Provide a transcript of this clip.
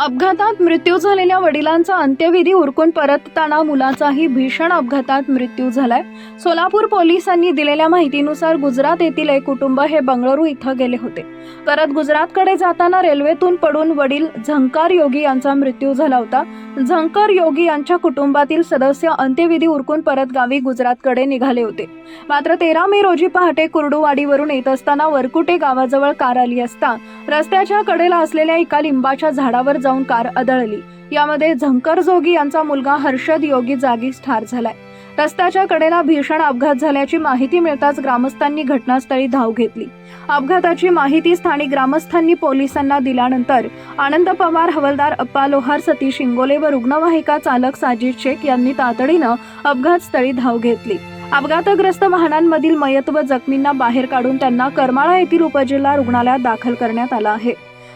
अपघातात मृत्यू झालेल्या वडिलांचा अंत्यविधी उरकून परतताना मुलाचाही भीषण अपघातात मृत्यू झालाय. सोलापूर पोलिसांनी दिलेल्या माहितीनुसार गुजरात येथील एक कुटुंब हे बंगळुरू इथं गेले होते. परत गुजरातकडे जाताना रेल्वेतून पडून वडील झंकार योगी यांचा मृत्यू झाला होता. झंकर योगी यांच्या कुटुंबातील सदस्य अंत्यविधी उरकून परत गावी गुजरातकडे निघाले होते. मात्र तेरा मे रोजी पहाटे कुर्डुवाडीवरून येत असताना वरकुटे गावाजवळ कार आली असता रस्त्याच्या कडेला असलेल्या एका लिंबाच्या झाडावर जाऊन कार आदळली यामध्ये झंकर जोगी यांचा मुलगा हर्षद योगी जागीच ठार झालाय. रस्त्याच्या कडेला भीषण अपघात झाल्याची माहिती मिळताच ग्रामस्थांनी घटनास्थळी धाव घेतली. अपघाताची माहिती स्थानिक ग्रामस्थांनी पोलिसांना दिल्यानंतर आनंद पवार हवालदार अप्पा लोहार सतीश इंगोले व रुग्णवाहिका चालक साजिद शेख यांनी तातडीनं अपघातस्थळी धाव घेतली. अपघातग्रस्त वाहनांमधील मयत व जखमींना बाहेर काढून त्यांना करमाळा येथील उपजिल्हा रुग्णालयात दाखल करण्यात आलं आहे.